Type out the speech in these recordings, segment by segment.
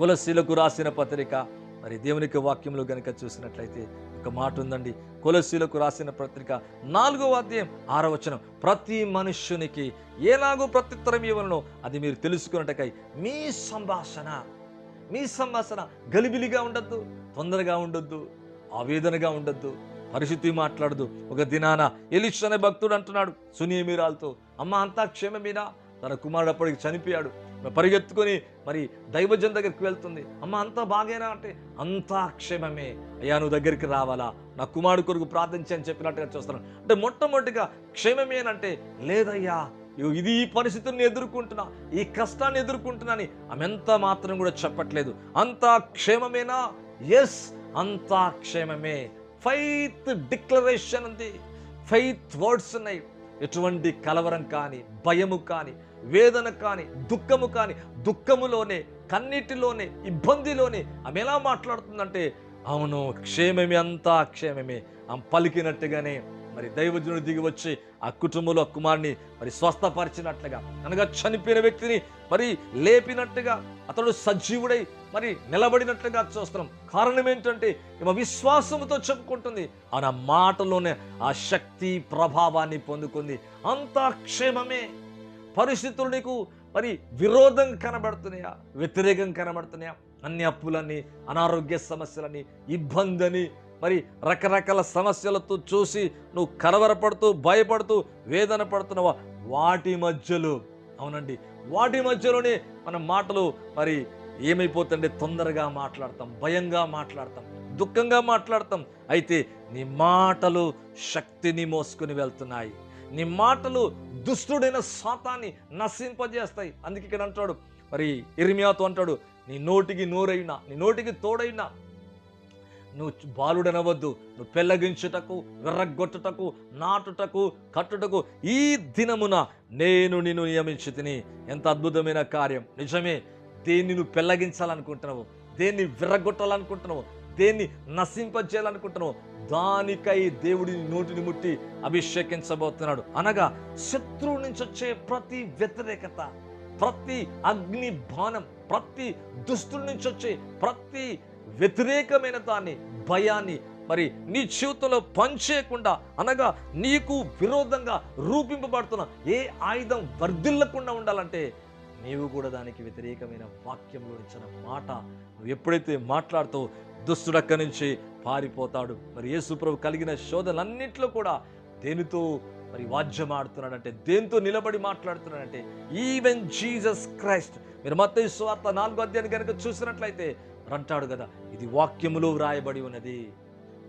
కులశీలకు రాసిన పత్రిక. మరి దేవునికి వాక్యంలో గనుక చూసినట్లయితే ఒక మాట ఉందండి. కులశీలకు రాసిన పత్రిక నాలుగవ అధ్యాయం ఆరవచనం ప్రతి మనుష్యునికి ఎలాగో ప్రత్యుత్తరం ఇవ్వలను అది మీరు తెలుసుకున్నట్టుకై మీ సంభాషణ మీ సంభాషణ గలిబిలిగా ఉండొద్దు తొందరగా ఉండొద్దు ఆవేదనగా ఉండొద్దు పరిస్థితి మాట్లాడదు ఒక దినాన ఎలిష్ అనే భక్తుడు అంటున్నాడు సునీమిరాలతో అమ్మ అంతా క్షేమమేనా? తన కుమారుడు అప్పటికి చనిపోయాడు. పరిగెత్తుకొని మరి దైవజన్ దగ్గరికి వెళ్తుంది. అమ్మ అంతా బాగేనా అంటే అంతా క్షేమమే అయ్యా నువ్వు దగ్గరికి రావాలా? నా కుమారుడు కొరకు ప్రార్థించని చెప్పినట్టుగా చూస్తున్నాను అంటే మొట్టమొదటిగా క్షేమమేనంటే లేదయ్యా ఇది ఈ పరిస్థితుల్ని ఎదుర్కొంటున్నా ఈ కష్టాన్ని ఎదుర్కొంటున్నాని ఆమె ఎంత మాత్రం కూడా చెప్పట్లేదు. అంతా క్షేమమేనా? ఎస్ అంతా క్షేమమే. ఫైత్ డిక్లరేషన్ ఉంది. ఫైత్ వర్డ్స్ ఉన్నాయి. ఎటువంటి కలవరం కానీ భయము కానీ వేదన కానీ దుఃఖము కానీ దుఃఖములోనే కన్నిటిలోనే ఇబ్బందిలోనే ఆమె ఎలా మాట్లాడుతుందంటే అవును క్షేమమే అంతా క్షేమమే. ఆమె పలికినట్టుగానే మరి దైవజనుడు దిగి వచ్చి ఆ కుటుంబంలో కుమార్ని కుమారుని మరి స్వస్థపరిచినట్లుగా అనగా చనిపోయిన వ్యక్తిని మరి లేపినట్టుగా అతడు సజీవుడై మరి నిలబడినట్లుగా చూస్తున్నాం. కారణం ఏంటంటే ఈమె విశ్వాసముతో చెప్పుకుంటుంది. ఆ మాటలోనే ఆ శక్తి ప్రభావాన్ని పొందుకుంది. అంతా క్షేమమే. పరిస్థితులు నీకు మరి విరోధం కనబడుతున్నాయా? వ్యతిరేకం కనబడుతున్నాయా? అన్ని అప్పులని అనారోగ్య సమస్యలని ఇబ్బందని మరి రకరకాల సమస్యలతో చూసి నువ్వు కలవరపడుతూ భయపడుతూ వేదన పడుతున్నావా? వాటి మధ్యలో. అవునండి. వాటి మధ్యలోనే మన మాటలు మరి ఏమైపోతుంటే తొందరగా మాట్లాడతాం భయంగా మాట్లాడతాం దుఃఖంగా మాట్లాడతాం. అయితే నీ మాటలు శక్తిని మోసుకుని వెళ్తున్నాయి. నీ మాటలు దుష్టుడైన శాతాన్ని నశింపజేస్తాయి. అందుకే ఇక్కడ అంటాడు మరి ఇరిమియాతో అంటాడు నీ నోటికి నోరైనా నీ నోటికి తోడైనా నువ్వు బాలుడనవద్దు నువ్వు పెళ్ళగించుటకు విర్రగొట్టుటకు నాటుటకు కట్టుటకు ఈ దినమున నేను నిన్ను నియమించి తిని ఎంత అద్భుతమైన కార్యం. నిజమే దేన్ని నువ్వు పెళ్ళగించాలనుకుంటున్నావు దేన్ని విర్రగొట్టాలనుకుంటున్నావు దేన్ని నశింపజేయాలనుకుంటున్నావు దానికై దేవుడి నోటిని ముట్టి అభిషేకించబోతున్నాడు. అనగా శత్రువు నుంచి వచ్చే ప్రతి వ్యతిరేకత ప్రతి అగ్ని బాణం ప్రతి దుస్తుల నుంచి వచ్చే ప్రతి వ్యతిరేకమైన దాన్ని భయాన్ని మరి నీ జీవితంలో పనిచేయకుండా అనగా నీకు విరోధంగా రూపింపబడుతున్న ఏ ఆయుధం వర్ధిల్లకుండా ఉండాలంటే నీవు కూడా దానికి వ్యతిరేకమైన వాక్యంలో ఇచ్చిన మాట నువ్వు ఎప్పుడైతే మాట్లాడుతూ దుస్తుడక్క నుంచి పారిపోతాడు. మరి యేసుప్రభు కలిగిన శోధనలన్నింటిలో కూడా దేనితో మరి వాద్యం ఆడుతున్నాడంటే దేంతో నిలబడి మాట్లాడుతున్నాడంటే ఈవెన్ జీసస్ క్రైస్ట్ మీరు మత్తయి స్వార్థ నాలుగో అధ్యాయం కనుక చూసినట్లయితే మరి అంటాడు కదా ఇది వాక్యములో వ్రాయబడి ఉన్నది.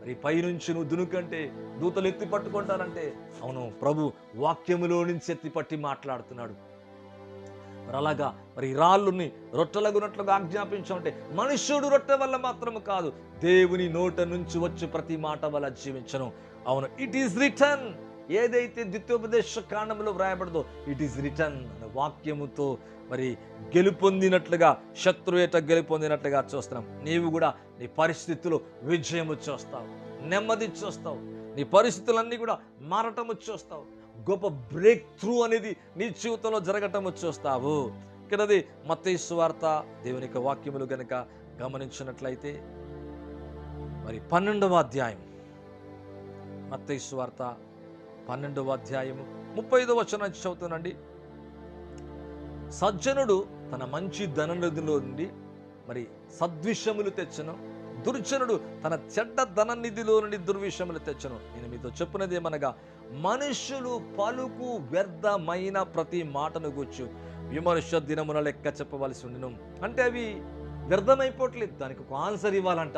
మరి పైనుంచి నువ్వు దునుకంటే దూతలు ఎత్తి పట్టుకుంటానంటే అవును ప్రభు వాక్యములో నుంచి ఎత్తిపట్టి మాట్లాడుతున్నాడు. మరి అలాగా మరి రాళ్ళుని రొట్టెలగునట్లుగా ఆజ్ఞాపించమంటే మనుష్యుడు రొట్టె వల్ల మాత్రము కాదు దేవుని నోట నుంచి వచ్చి ప్రతి మాట వల్ల జీవించను. అవును ఇట్ ఈస్ రిటర్న్ ఏదైతే ద్వితీయోపదేశ కాండంలో వ్రాయబడదో ఇట్ ఈస్ రిటర్న్ అనే వాక్యముతో మరి గెలుపొందినట్లుగా శత్రువేట గెలుపొందినట్లుగా చూస్తున్నాం. నీవు కూడా నీ పరిస్థితుల్లో విజయము చూస్తావు నెమ్మది చూస్తావు. నీ పరిస్థితులన్నీ కూడా మారటము చూస్తావు. గొప్ప బ్రేక్ త్రూ అనేది నీ జీవితంలో జరగటము చూస్తావు. ఇక్కడది మత్తయి వార్త దేవుని యొక్క వాక్యములు గనక గమనించినట్లయితే మరి పన్నెండవ అధ్యాయం. మత్తయి వార్త పన్నెండవ అధ్యాయము ముప్పై ఐదవ వచనం నుంచి చదువుతానండి సజ్జనుడు తన మంచి ధననిధిలో నుండి మరి సద్విషములు తెచ్చను. దుర్జనుడు తన చెడ్డ ధన నిధిలో నుండి దుర్విషములు తెచ్చను. నేను మీతో చెప్పినది ఏమనగా మనుషులు పలుకు వ్యర్థమైన ప్రతి మాటను కూర్చు విమర్శ దినమున లెక్క చెప్పవలసి ఉండను. అంటే అవి వ్యర్థమైపోవట్లేదు దానికి ఒక ఆన్సర్ ఇవ్వాలంట.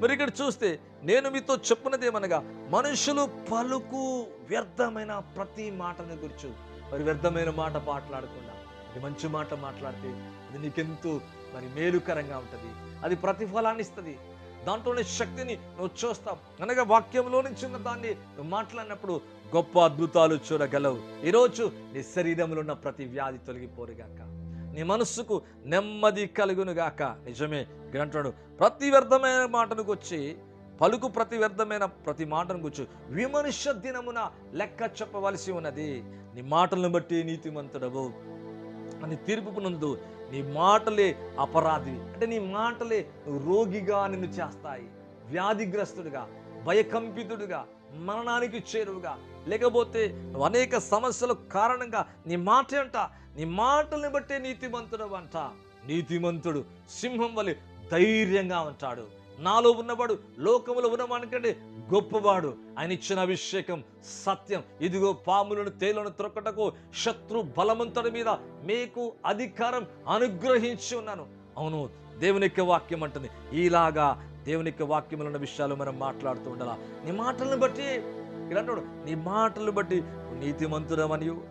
మరి ఇక్కడ చూస్తే నేను మీతో చెప్పినది ఏమనగా మనుషులు పలుకు వ్యర్థమైన ప్రతి మాటను గుర్చు. మరి వ్యర్థమైన మాట మాట్లాడకుండా అది మంచి మాట మాట్లాడితే అది నీకెంతో మరి మేలుకరంగా ఉంటుంది. అది ప్రతిఫలాన్ని ఇస్తుంది దాంట్లోని శక్తిని నువ్వు చూస్తావు. అనగా వాక్యంలో నుంచి ఉన్న దాన్ని నువ్వు మాట్లాడినప్పుడు గొప్ప అద్భుతాలు చూడగలవు. ఈరోజు నీ శరీరంలో ఉన్న ప్రతి వ్యాధి తొలగిపోరుగాక. నీ మనస్సుకు నెమ్మది కలుగునుగాక. నిజమే ఇక్కడ ప్రతి వ్యర్థమైన మాటను గుచ్చి పలుకు ప్రతి వ్యర్థమైన ప్రతి మాటను గుచ్చు విమనుష్య దినమున లెక్క చెప్పవలసి ఉన్నది. నీ మాటలను బట్టి నీతిమంతుడవు. అని తీర్పు నందు నీ మాటలే అపరాధి అంటే నీ మాటలే రోగిగా నిన్ను చేస్తాయి. వ్యాధిగ్రస్తుడిగా భయకంపితుడిగా మరణానికి చేరువుగా. లేకపోతే నువ్వు అనేక సమస్యల కారణంగా నీ మాట అంట నీ మాటల్ని బట్టే నీతిమంతుడు అంట. నీతిమంతుడు సింహం వలె ధైర్యంగా ఉంటాడు. నాలో ఉన్నవాడు లోకములో ఉన్నవానికంటే గొప్పవాడు. ఆయన ఇచ్చిన అభిషేకం సత్యం. ఇదిగో పాములను తేలను త్రొక్కటకు శత్రు బలమంతుడి మీద మీకు అధికారం అనుగ్రహించి ఉన్నాను. అవును దేవుని యొక్క వాక్యం అంటుంది. ఇలాగా దేవుని యొక్క వాక్యములు ఉన్న విషయాలు మనం మాట్లాడుతూ ఉండాలా? నీ మాటలను బట్టి ఇలా అంటాడు నీ మాటలను బట్టి నువ్వు నీతిమంతుడమనియు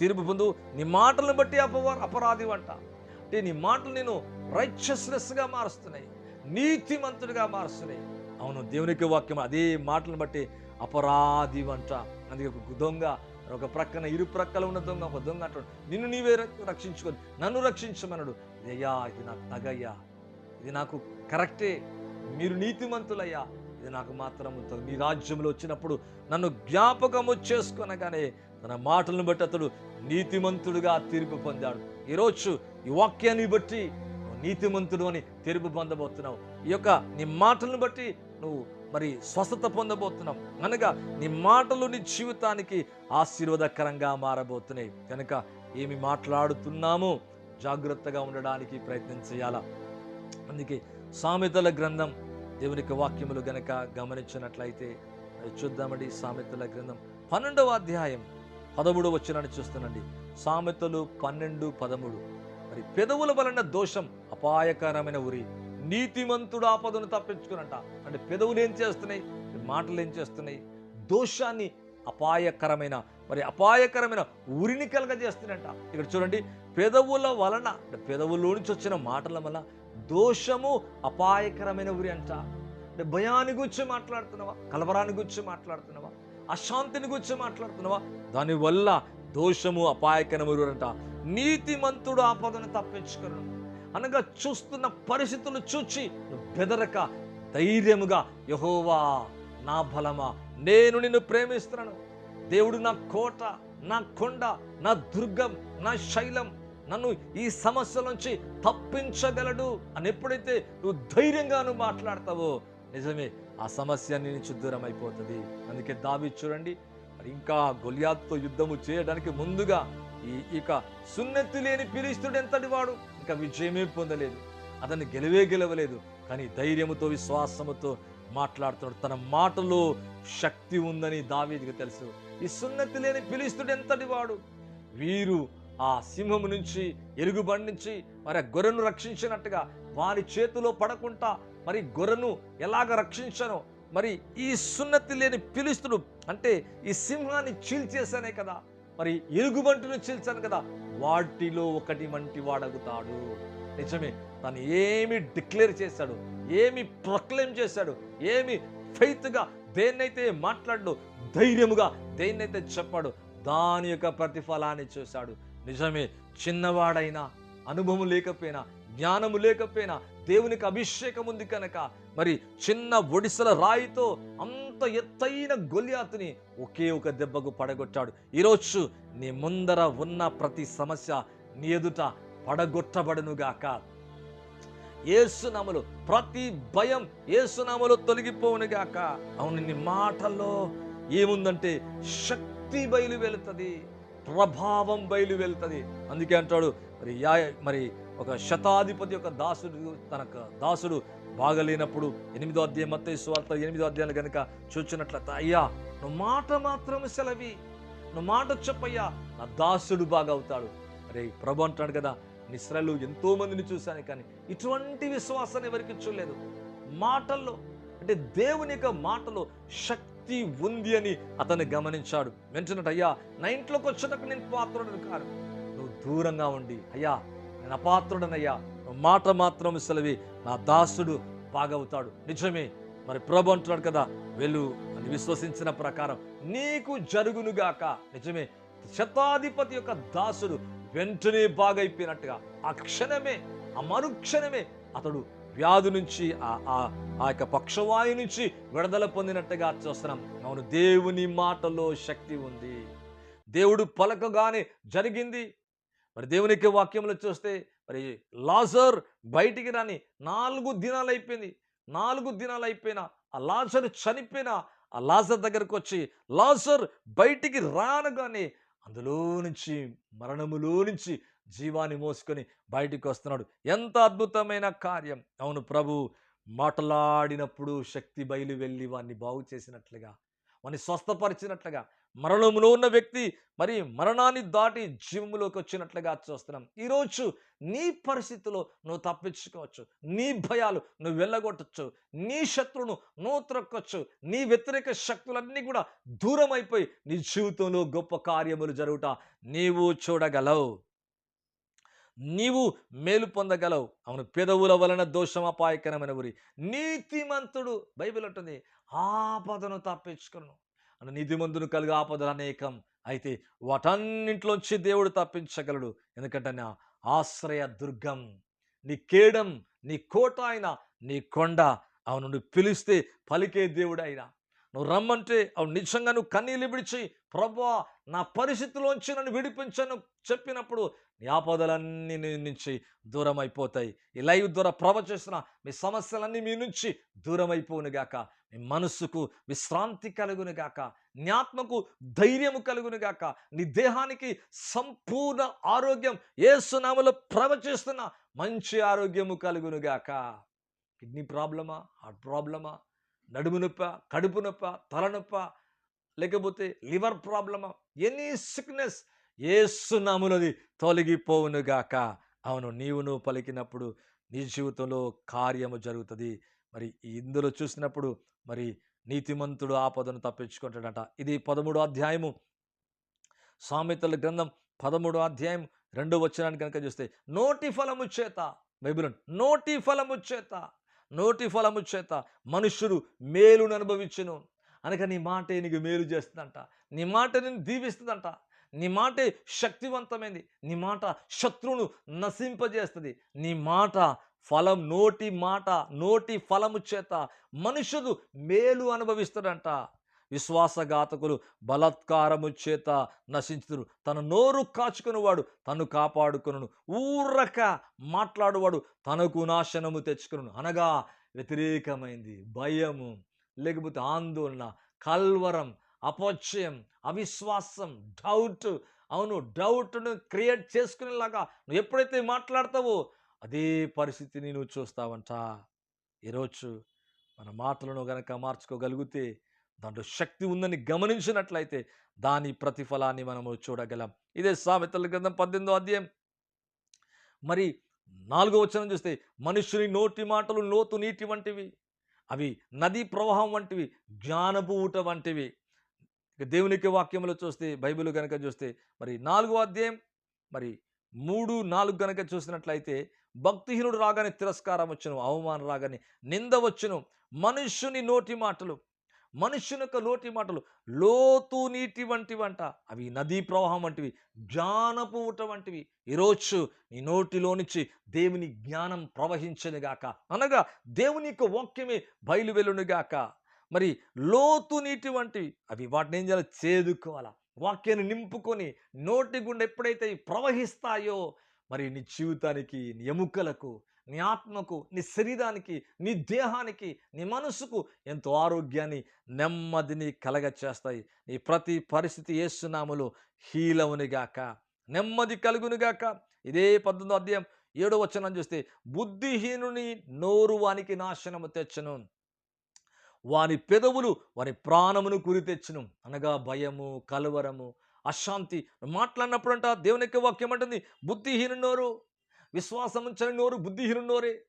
తీర్పు పొందు. నీ మాటలను బట్టి అపవారు అపరాధి అంట అంటే నీ మాటలు నేను రైచస్నెస్గా మారుస్తున్నాయి. నీతిమంతుడిగా మారుస్తున్నాయి. అవును దేవునికి వాక్యం అదే మాటలను బట్టి అపరాధి అంట అందుకే ఒక దొంగ ఒక ప్రక్కన ఇరు ప్రక్కల ఉన్న దొంగ ఒక దొంగ అంటాడు నిన్ను నీవే రక్షించుకొని నన్ను రక్షించమనడు అయ్యా ఇది నాకు తగయ్యా. ఇది నాకు కరెక్టే. మీరు నీతిమంతులయ్యా. ఇది నాకు మాత్రం మీ నీ రాజ్యంలో వచ్చినప్పుడు నన్ను జ్ఞాపకము చేసుకొనగానే తన మాటలను బట్టి అతడు నీతిమంతుడుగా తీర్పు పొందాడు. ఈరోజు ఈ వాక్యాన్ని బట్టి నీతిమంతుడు అని తీర్పు పొందబోతున్నావు. ఈ యొక్క నీ మాటలను బట్టి నువ్వు మరి స్వస్థత పొందబోతున్నావు. అనగా నీ మాటలు నీ జీవితానికి ఆశీర్వాదకరంగా మారబోతున్నాయి. కనుక ఏమి మాట్లాడుతున్నామో జాగ్రత్తగా ఉండడానికి ప్రయత్నం చేయాలా? అందుకే సామెతల గ్రంథం దేవునికి వాక్యములు గనక గమనించినట్లయితే చూద్దామండి సామెతల గ్రంథం. పన్నెండవ అధ్యాయం పదమూడు వచ్చినని చూస్తున్నాండి సామెతలు పన్నెండు పదమూడు. మరి పెదవుల వలన దోషం అపాయకరమైన ఉరి. నీతిమంతుడు ఆపదను తప్పించుకునంట. అంటే పెదవులు ఏం చేస్తున్నాయి? మాటలు ఏం చేస్తున్నాయి? దోషాన్ని అపాయకరమైన మరి అపాయకరమైన ఉరిని కలగజేస్తున్నట ఇక్కడ చూడండి పెదవుల వలన అంటే పెదవులో నుంచి వచ్చిన మాటల వల్ల దోషము అపాయకరమైన ఉరి అంట. అంటే భయాన్ని గురించి మాట్లాడుతున్నావా? కలవరాన్ని గురించి మాట్లాడుతున్నావా? అశాంతిని గురించి మాట్లాడుతున్నావా? దానివల్ల దోషము అపాయకరమైన ఉరి అంట. నీతిమంతుడు ఆపదను తప్పించుకున్నాడు. అనగా చూస్తున్న పరిస్థితులు చూచి నువ్వు బెదరక ధైర్యముగా యహోవా నా బలమా? నేను నిన్ను ప్రేమిస్తున్నాను. దేవుడు నా కోట నా కొండ నా దుర్గం నా శైలం నన్ను ఈ సమస్య నుంచి తప్పించగలడు అని ఎప్పుడైతే నువ్వు ధైర్యంగా నువ్వు మాట్లాడతావో నిజమే ఆ సమస్య నీ నుంచి దూరం అయిపోతుంది అందుకే దావి చూడండి మరి ఇంకా గొలియాత్తో యుద్ధము చేయడానికి ముందుగా ఈ ఇక సున్నతి లేని పిలిస్తుడు ఎంతటి వాడు? ఇంకా విజయమే పొందలేదు. అతన్ని గెలవే గెలవలేదు. కానీ ధైర్యముతో విశ్వాసముతో మాట్లాడుతున్నాడు. తన మాటలో శక్తి ఉందని దావీదికి తెలుసు. ఈ సున్నతి లేని పిలుస్తుడు ఎంతటి వాడు? వీరు ఆ సింహము నుంచి ఎలుగుబండి నుంచి మరి ఆ గొర్రెను రక్షించినట్టుగా వారి చేతిలో పడకుండా మరి గొర్రెను ఎలాగ రక్షించను మరి ఈ సున్నతి లేని పిలుస్తుడు అంటే ఈ సింహాన్ని చీల్చేశానే కదా. మరి ఎలుగుబంటిని చీల్చాను కదా వాటిలో ఒకటి వంటి వాడగుతాడు. నిజమే తను ఏమి డిక్లేర్ చేశాడు ఏమి ప్రొక్లెయిమ్ చేశాడు ఏమి ఫెయిత్గా దేన్నైతే మాట్లాడు ధైర్యముగా దేన్నైతే చెప్పాడు దాని యొక్క ప్రతిఫలాన్ని చూశాడు. నిజమే చిన్నవాడైనా అనుభవం లేకపోయినా జ్ఞానము లేకపోయినా దేవునికి అభిషేకం ఉంది కనుక మరి చిన్న ఒడిసల రాయితో అంత ఎత్తైన గొలియాతుని ఒకే ఒక దెబ్బకు పడగొట్టాడు. ఈరోజు నీ ముందర ఉన్న ప్రతి సమస్య నీ ఎదుట పడగొట్టబడునుగాక. ఏసునామలు ప్రతి భయం ఏసునామలు తొలగిపోవునుగాక. అవును నీ మాటల్లో ఏముందంటే శక్తి బయలు వెళుతుంది ప్రభావం బయలు వెళ్తుంది అందుకే అంటాడు మరి యా మరి ఒక శతాధిపతి యొక్క దాసుడు తన దాసుడు బాగలేనప్పుడు ఎనిమిదో అధ్యాయం మత్తయి సువార్త ఎనిమిదో అధ్యాయాలు కనుక చూచినట్లయితే అయ్యా నువ్వు మాట మాత్రం సెలవి. నువ్వు మాట చెప్పయ్యా నా దాసుడు బాగవుతాడు. అరే ప్రభు అంటాడు కదా నిశ్రలు ఎంతో మందిని చూశాను కానీ ఇటువంటి విశ్వాసాన్ని ఎవరికి చూడలేదు. మాటల్లో అంటే దేవుని యొక్క మాటలో శక్తి ఉంది అని అతను గమనించాడు. వెంటనే అయ్యా నా ఇంట్లోకి వచ్చినప్పుడు నేను పాత్రుడను కాను. నువ్వు దూరంగా ఉండి అయ్యా నేను అపాత్రుడనయ్యా. మాట మాత్రం సెలవి నా దాసుడు బాగవుతాడు. నిజమే. మరి ప్రభు అంటున్నాడు కదా వెళ్ళు అని విశ్వసించిన ప్రకారం నీకు జరుగునుగాక నిజమే. శతాధిపతి యొక్క దాసుడు వెంటనే బాగైపోయినట్టుగా ఆ క్షణమే ఆ మరుక్షణమే అతడు వ్యాధి నుంచి ఆ ఆ ఆ యొక్క పక్షవాయు నుంచి విడుదల పొందినట్టుగా చూస్తున్నాం. అవును దేవుని మాటలో శక్తి ఉంది. దేవుడు పలకగానే జరిగింది. మరి దేవునికి వాక్యంలో చూస్తే మరి లాజర్ బయటికి రాని నాలుగు దినాలు అయిపోయింది నాలుగు దినాలు అయిపోయినా ఆ లాజర్ చనిపోయినా ఆ లాజర్ దగ్గరకు వచ్చి లాజర్ బయటికి రానగానే అందులో నుంచి మరణములో నుంచి జీవాన్ని మోసుకొని బయటికి వస్తున్నాడు. ఎంత అద్భుతమైన కార్యం. అవును ప్రభు మాటలాడినప్పుడు శక్తి బయలు వెళ్ళి వాడిని బాగు చేసినట్లుగా వాడిని స్వస్థపరిచినట్లుగా మరణములో ఉన్న వ్యక్తి మరి మరణాన్ని దాటి జీవములోకి వచ్చినట్లుగా చూస్తున్నాం. ఈరోజు నీ పరిస్థితిలో నువ్వు తప్పించుకోవచ్చు. నీ భయాలు నువ్వు వెళ్ళగొట్టచ్చు. నీ శత్రువును నువ్వు త్రొక్కొచ్చు నీ వ్యతిరేక శక్తులన్నీ కూడా దూరం అయిపోయి నీ జీవితంలో గొప్ప కార్యములు జరుగుట నీవు చూడగలవు. నీవు మేలు పొందగలవు. అవును పెదవుల వలన దోషం అపాయకరమైన ఉరి. నీతిమంతుడు బైబిల్ ఉంటుంది ఆపదను తప్పించుకును. నీతిమంతును కలిగే ఆపదలు అనేకం. అయితే వాటన్నింటిలోంచి దేవుడు తప్పించగలడు. ఎందుకంటే నా ఆశ్రయ దుర్గం. నీ కేడం నీ కోట అయిన నీ కొండ అవును నువ్వు పిలిస్తే పలికే దేవుడు అయినా నువ్వు రమ్మంటే అవును నిజంగా నువ్వు కన్నీళ్ళు విడిచి ప్రభా నా పరిస్థితిలోంచి నన్ను విడిపించను చెప్పినప్పుడు నీ ఆపదలన్నీ నుంచి దూరం అయిపోతాయి ఈ లైవ్ ద్వారా ప్రభ చేసిన మీ సమస్యలన్నీ మీ నుంచి దూరం అయిపోనుగాక మీ మనస్సుకు విశ్రాంతి కలుగునుగాక. నీ ఆత్మకు ధైర్యము కలుగునుగాక. నీ దేహానికి సంపూర్ణ ఆరోగ్యం ఏసునామలో ప్రభ చేస్తున్న మంచి ఆరోగ్యము కలుగునుగాక. కిడ్నీ ప్రాబ్లమా? హార్ట్ ప్రాబ్లమా? నడుము నొప్ప? కడుపు నొప్ప? తలనొప్ప? లేకపోతే లివర్ ప్రాబ్లమా? ఎనీ సిక్నెస్ ఏసునాములది తొలగిపోవునుగాక. అవును నీవును పలికినప్పుడు నీ జీవితంలో కార్యము జరుగుతుంది. మరి ఇందులో చూసినప్పుడు మరి నీతిమంతుడు ఆపదను తప్పించుకుంటాడట. ఇది పదమూడో అధ్యాయము. సామెతల గ్రంథం పదమూడో అధ్యాయం రెండో వచ్చినాన్ని కనుక చూస్తే నోటి ఫలము చేత బైబిల్ నోటి ఫలము చేత నోటి ఫలము చేత మనుష్యుడు మేలును అనుభవించును. అనగా నీ మాటే నీకు మేలు చేస్తుందంట. నీ మాట నేను దీవిస్తుందంట. నీ మాటే శక్తివంతమైంది. నీ మాట శత్రువును నశింపజేస్తుంది. నీ మాట ఫలం నోటి మాట నోటి ఫలము చేత మనుషులు మేలు అనుభవిస్తాడంట విశ్వాసఘాతకులు బలత్కారము చేత నశించుతురు తన నోరు కాచుకునేవాడు తను కాపాడుకును ఊరక మాట్లాడువాడు తనకు నాశనము తెచ్చుకును అనగా వ్యతిరేకమైంది భయము. లేకపోతే ఆందోళన కల్వరం అపోచయం అవిశ్వాసం డౌట్ అవును డౌట్ను క్రియేట్ చేసుకునేలాగా నువ్వు ఎప్పుడైతే మాట్లాడతావో అదే పరిస్థితిని నువ్వు చూస్తావంట. ఈరోజు మన మాటలను గనక మార్చుకోగలిగితే దాంట్లో శక్తి ఉందని గమనించినట్లయితే దాని ప్రతిఫలాన్ని మనము చూడగలం. ఇదే సామెతల గ్రంథం పద్దెనిమిదో అధ్యాయం. మరి నాలుగో వచనం చూస్తే మనుషుని నోటి మాటలు లోతు నీటి వంటివి. అవి నదీ ప్రవాహం వంటివి జ్ఞానపు వంటివి. దేవునికి వాక్యములు చూస్తే బైబిల్ కనుక చూస్తే మరి నాలుగో అధ్యాయం మరి మూడు నాలుగు కనుక చూసినట్లయితే భక్తిహీనుడు రాగానే తిరస్కారం వచ్చును అవమానం రాగానే నింద వచ్చును మనుష్యుని నోటి మాటలు. మనుషుని యొక్క లోటి మాటలు. లోతు నీటి వంటివంట. అవి నదీ ప్రవాహం వంటివి జ్ఞానపు ఊట వంటివి. ఈరోజు నీ నోటిలో నుంచి దేవుని జ్ఞానం ప్రవహించనుగాక అనగా దేవుని యొక్క వాక్యమే బయలువెలునుగాక మరి లోతు నీటి వంటివి అవి వాటిని ఏం చేయాలి? చేదుకోవాలా? వాక్యాన్ని నింపుకొని నోటి గుండె ఎప్పుడైతే ప్రవహిస్తాయో మరి నీ జీవితానికి నీ ఎముకలకు నీ ఆత్మకు నీ శరీరానికి నీ దేహానికి నీ మనసుకు ఎంతో ఆరోగ్యాన్ని నెమ్మదిని కలగ చేస్తాయి నీ ప్రతి పరిస్థితి ఏసునాములు హీలవునిగాక నెమ్మది కలుగునుగాక. ఇదే పద్దెనిమిదో అధ్యాయం ఏడో వచనం చూస్తే బుద్ధిహీనుని నోరు వానికి నాశనము తెచ్చును. వారి పెదవులు వారి ప్రాణమును కురి తెచ్చును. అనగా భయము కలవరము అశాంతి మాట్లాడినప్పుడంట దేవుని యొక్క వాక్యం అంటుంది బుద్ధిహీను నోరు విశ్వాసం ఉంచని నోరు బుద్ధిహీను నోరే.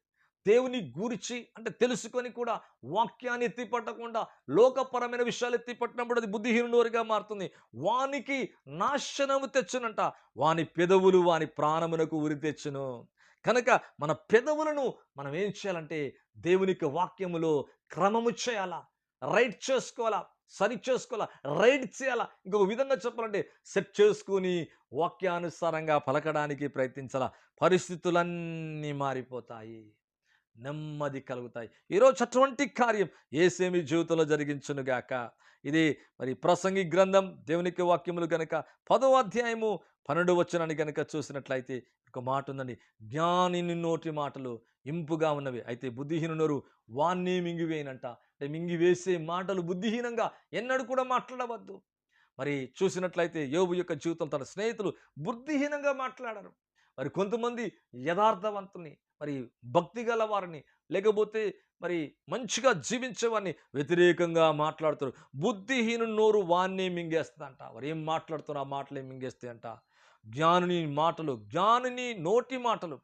దేవుని గురించి అంటే తెలుసుకొని కూడా వాక్యాన్ని ఎత్తిపట్టకుండా లోకపరమైన విషయాలు ఎత్తిపట్టినప్పుడు అది బుద్ధిహీనుడిగా మారుతుంది. వానికి నాశనము తెచ్చునంట. వాని పెదవులు వాని ప్రాణమునకు ఉరి తెచ్చును. కనుక మన పెదవులను మనం ఏం చేయాలంటే దేవునికి వాక్యములో క్రమము చేయాలా? రైట్ చేసుకోవాలా? సరి చేసుకోవాలా? రైడ్ చేయాలా? ఇంకొక విధంగా చెప్పాలంటే సెట్ చేసుకుని వాక్యానుసారంగా పలకడానికి ప్రయత్నించాలా? పరిస్థితులన్నీ మారిపోతాయి. నెమ్మది కలుగుతాయి. ఈరోజు అటువంటి కార్యం ఏసేమి జీవితంలో జరిగించునుగాక ఇది మరి ప్రసంగి గ్రంథం దేవునికి వాక్యములు గనక పదో అధ్యాయము పన్నెండు వచనాన్ని గనక చూసినట్లయితే ఒక మాట ఉందండి జ్ఞానిని నోటి మాటలు ఇంపుగా ఉన్నవి. అయితే బుద్ధిహీనునరు వాణ్ణి మింగివేయనంట. అంటే మింగివేసే మాటలు బుద్ధిహీనంగా ఎన్నడూ కూడా మాట్లాడవద్దు. మరి చూసినట్లయితే యోబు యొక్క జీవితం తన స్నేహితులు బుద్ధిహీనంగా మాట్లాడారు. మరి కొంతమంది యథార్థవంతుని మరి భక్తి గల వారిని లేకపోతే మరి మంచిగా జీవించేవారిని వ్యతిరేకంగా మాట్లాడుతారు. బుద్ధిహీను నోరు వాణ్ణి మింగేస్తుందంట. వారు ఏం మాట్లాడుతారు ఆ మాటలే మింగేస్తాయంట. జ్ఞానుని మాటలు జ్ఞానుని నోటి మాటలు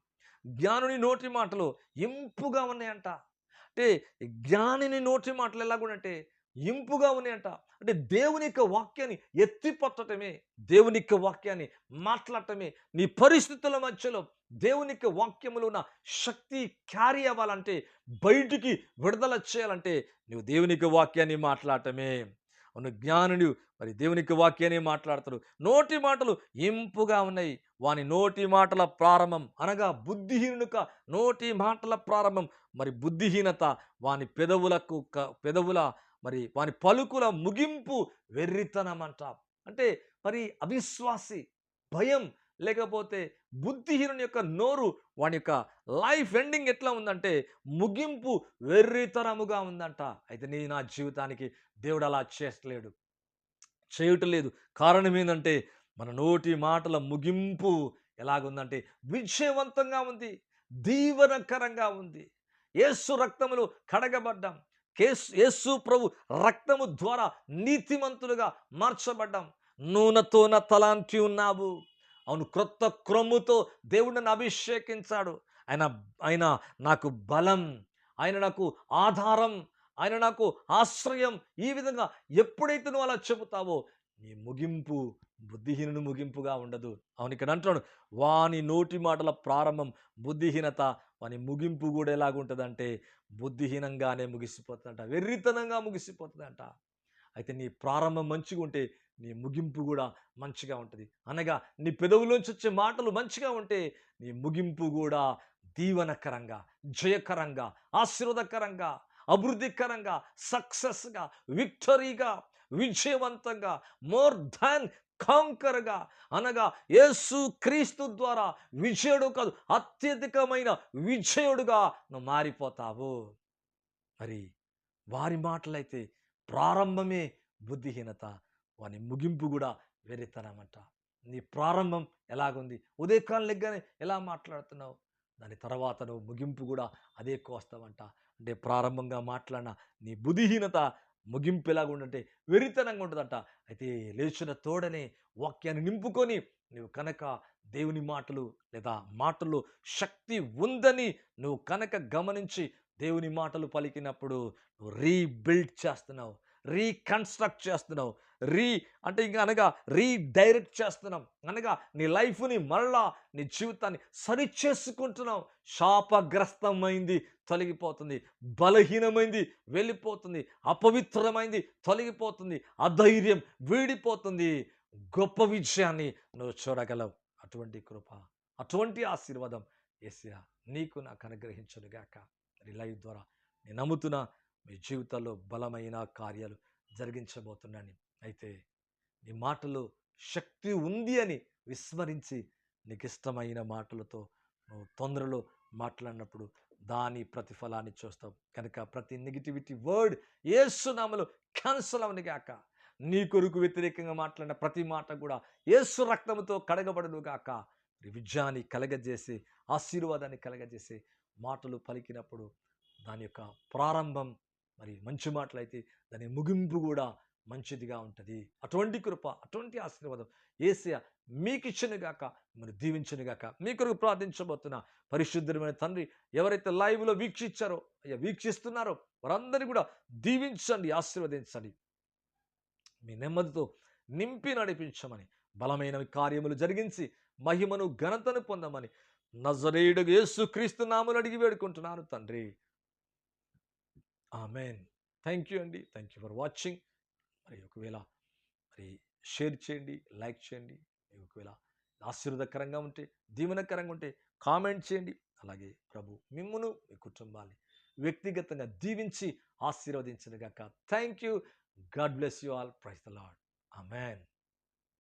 జ్ఞానుని నోటి మాటలు ఇంపుగా ఉన్నాయంట. అంటే జ్ఞానిని నోటి మాటలు ఎలాగుండంటే ఇంపుగా ఉన్నాయంట. అంటే దేవుని యొక్క వాక్యాన్ని ఎత్తిపట్టటమే దేవుని యొక్క వాక్యాన్ని మాట్లాడటమే నీ పరిస్థితుల మధ్యలో దేవునికి వాక్యములు ఉన్న శక్తి క్యారీ అవ్వాలంటే బయటికి విడుదల చేయాలంటే నువ్వు దేవునికి వాక్యాన్ని మాట్లాడటమే. అవును జ్ఞానుడు మరి దేవునికి వాక్యాన్ని మాట్లాడతాడు నోటి మాటలు ఇంపుగా ఉన్నాయి. వాని నోటి మాటల ప్రారంభం అనగా బుద్ధిహీనుక నోటి మాటల ప్రారంభం. మరి బుద్ధిహీనత వాని పెదవులకు క- పెదవుల మరి వాని పలుకుల ముగింపు వెర్రితనం అంట అంటే మరి అవిశ్వాసి భయం లేకపోతే బుద్ధిహీనుని యొక్క నోరు వాని యొక్క లైఫ్ ఎండింగ్ ఎట్లా ఉందంటే ముగింపు వెర్రితరముగా ఉందంట. అయితే నీ నా జీవితానికి దేవుడు అలా చేస్తలేడు. చేయటలేదు కారణం ఏంటంటే మన నోటి మాటల ముగింపు ఎలాగుందంటే విజయవంతంగా ఉంది. దీవనకరంగా ఉంది. యేసు రక్తములు కడగబడ్డాం. కేసు యేసు ప్రభు రక్తము ద్వారా నీతిమంతులుగా మార్చబడ్డాం. నూనెతో నా తలాంటి ఉన్నావు. అవును. క్రొత్త క్రొమ్ముతో దేవుడు నన్ను అభిషేకించాడు. ఆయన ఆయన నాకు బలం ఆయన నాకు ఆధారం ఆయన నాకు ఆశ్రయం. ఈ విధంగా ఎప్పుడైతే నువ్వు అలా చెబుతావో నీ ముగింపు బుద్ధిహీనుని ముగింపుగా ఉండదు. అవును ఇక్కడ అంటున్నాడు. వాని నోటి మాటల ప్రారంభం బుద్ధిహీనత వాని ముగింపు కూడా ఎలాగుంటుందంటే బుద్ధిహీనంగానే ముగిసిపోతుందంట వెర్రితనంగా ముగిసిపోతుందంట. అయితే నీ ప్రారంభం మంచిగా ఉంటే నీ ముగింపు కూడా మంచిగా ఉంటుంది. అనగా నీ పెదవులోంచి వచ్చే మాటలు మంచిగా ఉంటే నీ ముగింపు కూడా దీవనకరంగా జయకరంగా ఆశీర్వదకరంగా అభివృద్ధికరంగా సక్సెస్గా విక్టరీగా విజయవంతంగా మోర్ దాన్ కాంకర్గా అనగా యేసు క్రీస్తు ద్వారా విజయుడు కాదు అత్యధికమైన విజయుడుగా నువ్వు మారిపోతావు. మరి వారి మాటలైతే ప్రారంభమే బుద్ధిహీనత. వాని ముగింపు కూడా వెర్రితనమంట నీ ప్రారంభం ఎలాగుంది? ఉదయకాలం లెగ్గానే ఎలా మాట్లాడుతున్నావు? దాని తర్వాత నువ్వు ముగింపు కూడా అదే కోస్తావంట. అంటే ప్రారంభంగా మాట్లాడిన నీ బుద్ధిహీనత ముగింపు ఎలాగ ఉండంటే వెరితనంగా ఉంటుందంట. అయితే లేచిన తోడనే వాక్యాన్ని నింపుకొని నువ్వు కనుక దేవుని మాటలు లేదా మాటలు శక్తి ఉందని నువ్వు కనుక గమనించి దేవుని మాటలు పలికినప్పుడు నువ్వు రీబిల్డ్ చేస్తున్నావు. రీకన్స్ట్రక్ట్ చేస్తున్నావు. రీ అంటే ఇంకా అనగా రీడైరెక్ట్ చేస్తున్నాం. అనగా నీ లైఫ్ని మరలా నీ జీవితాన్ని సరిచేసుకుంటున్నాం శాపగ్రస్తమైంది తొలగిపోతుంది. బలహీనమైంది వెళ్ళిపోతుంది. అపవిత్రమైంది తొలగిపోతుంది. అధైర్యం వీడిపోతుంది. గొప్ప విజయాన్ని నువ్వు చూడగలవు. అటువంటి కృప అటువంటి ఆశీర్వాదం ఏసియా నీకు నాకు అనుగ్రహించునుగాక. మరి లైవ్ ద్వారా నేను నమ్ముతున్నా మీ జీవితాల్లో బలమైన కార్యాలు జరిగించబోతున్నాను అయితే నీ మాటలో శక్తి ఉంది అని విస్మరించి నీకు ఇష్టమైన మాటలతో నువ్వు తొందరలో మాట్లాడినప్పుడు దాని ప్రతిఫలాన్ని చూస్తావు. కనుక ప్రతి నెగిటివిటీ వర్డ్ ఏసునామలో క్యాన్సల్ అవని గాక. నీ కొరకు వ్యతిరేకంగా మాట్లాడిన ప్రతి మాట కూడా ఏసు రక్తముతో కడగబడును గాక. విజయాన్ని కలగజేసి ఆశీర్వాదాన్ని కలగజేసి మాటలు పలికినప్పుడు దాని యొక్క ప్రారంభం మరి మంచి మాటలైతే దాని ముగింపు కూడా మంచిదిగా ఉంటుంది. అటువంటి కృప అటువంటి ఆశీర్వాదం ఏసీ మీకు ఇచ్చినగాక మరి దీవించినగాక మీ కొరకు ప్రార్థించబోతున్న పరిశుద్ధమైన తండ్రి ఎవరైతే లైవ్లో వీక్షించారో అయ్యా వీక్షిస్తున్నారో వారందరినీ కూడా దీవించండి ఆశీర్వదించండి. మీ నెమ్మదితో నింపి నడిపించమని బలమైన కార్యములు జరిగించి మహిమను ఘనతను పొందమని నజరేయుడు యేసు క్రీస్తు నామలు అడిగి వేడుకుంటున్నాను తండ్రి. ఆమెన్. థ్యాంక్ యూ అండి. Thank you for watching. మరి ఒకవేళ మరి షేర్ చేయండి లైక్ చేయండి. ఒకవేళ ఆశీర్వదకరంగా ఉంటే దీవెనకరంగా ఉంటే కామెంట్ చేయండి. అలాగే ప్రభు మిమ్మును మీ కుటుంబాన్ని వ్యక్తిగతంగా దీవించి ఆశీర్వదించిన గాక thank you. God bless you all. Praise the Lord amen.